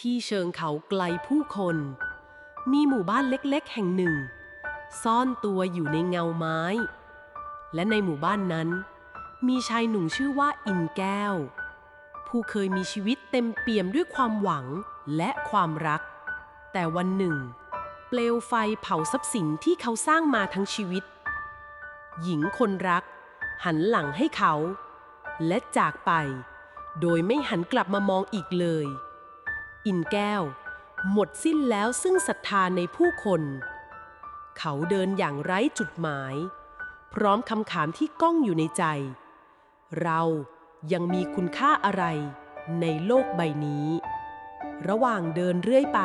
ที่เชิงเขาไกลผู้คน มีหมู่บ้านเล็กๆ แห่งหนึ่ง ซ่อนตัวอยู่ในเงาไม้ และในหมู่บ้านนั้น มีชายหนุ่มชื่อว่าอินแก้ว ผู้เคยมีชีวิตเต็มเปี่ยมด้วยความหวังและความรัก แต่วันหนึ่ง เปลวไฟเผาทรัพย์สินที่เขาสร้างมาทั้งชีวิต หญิงคนรัก หันหลังให้เขา และจากไป โดยไม่หันกลับมามองอีกเลย อินแก้ว หมดสิ้นแล้วซึ่งศรัทธาในผู้คน เขาเดินอย่างไร้จุดหมาย พร้อมคำถามที่ก้องอยู่ในใจ เรายังมีคุณค่าอะไรในโลกใบนี้ ระหว่างเดินเรื่อยไป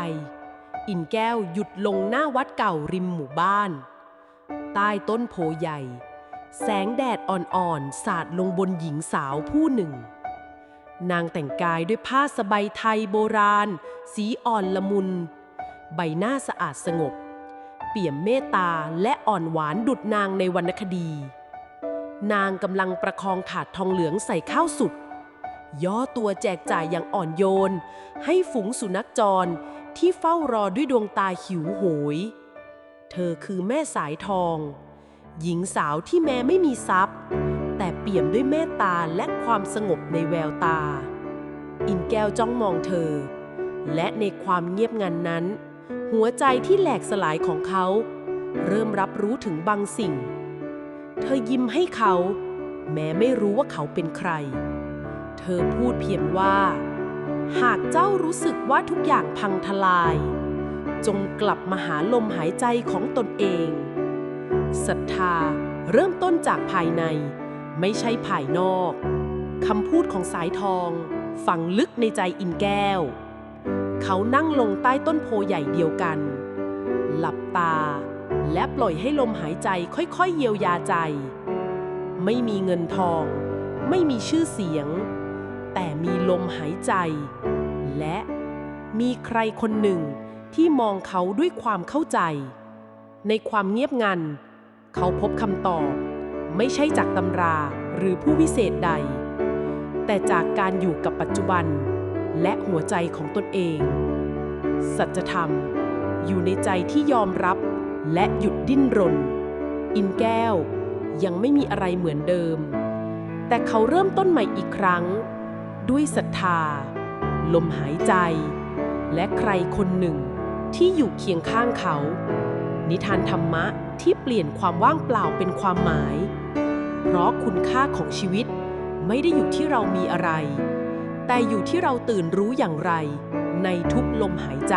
อินแก้วหยุดลงหน้าวัดเก่าริมหมู่บ้าน ใต้ต้นโพใหญ่ แสงแดดอ่อนๆ สาดลงบนหญิงสาวผู้หนึ่ง นางแต่งกายด้วยผ้าสบายไทยโบราณ สีอ่อนละมุน ใบหน้าสะอาดสงบ เปี่ยมเมตตาและอ่อนหวานดุดนางในวรรณคดี นางกำลังประคองถาดทองเหลืองใส่ข้าวสุกย่อตัวแจกจ่ายอย่างอ่อนโยน ให้ฝูงสุนัขจรที่เฝ้ารอด้วยดวงตาหิวโหย เธอคือแม่สายทอง หญิงสาวที่แม้ไม่มีทรัพย์ เปี่ยมด้วยเมตตาและความสงบในแววตา อินแก้วจ้องมองเธอ และในความเงียบงันนั้น หัวใจที่แหลกสลายของเขา เริ่มรับรู้ถึงบางสิ่ง เธอยิ้มให้เขา แม้ไม่รู้ว่าเขาเป็นใคร เธอพูดเพียงว่า หากเจ้ารู้สึกว่าทุกอย่างพังทลาย จงกลับมาหาลมหายใจของตนเองศรัทธาเริ่มต้นจากภายใน ไม่ใช่ภายนอกคำพูดของสายทอง ฝังลึกในใจอินแก้ว เขานั่งลงใต้ต้นโพใหญ่เดียวกัน หลับตา และปล่อยให้ลมหายใจค่อยๆเยียวยาใจ ไม่มีเงินทอง ไม่มีชื่อเสียง แต่มีลมหายใจ และมีใครคนหนึ่งที่มองเขาด้วยความเข้าใจ ในความเงียบงัน เขาพบคำตอบ ไม่ใช่จากตำราหรือผู้วิเศษใด แต่จากการอยู่กับปัจจุบัน และหัวใจของตนเอง สัจธรรม อยู่ในใจที่ยอมรับและหยุดดิ้นรน อินแก้วยังไม่มีอะไรเหมือนเดิม แต่เขาเริ่มต้นใหม่อีกครั้ง ด้วยศรัทธา ลมหายใจ และใครคนหนึ่งที่อยู่เคียงข้างเขา นิทานธรรมะที่เปลี่ยนความว่างเปล่าเป็นความหมาย เพราะคุณค่าของชีวิตไม่ได้อยู่ที่เรามีอะไร แต่อยู่ที่เราตื่นรู้อย่างไร ในทุกลมหายใจ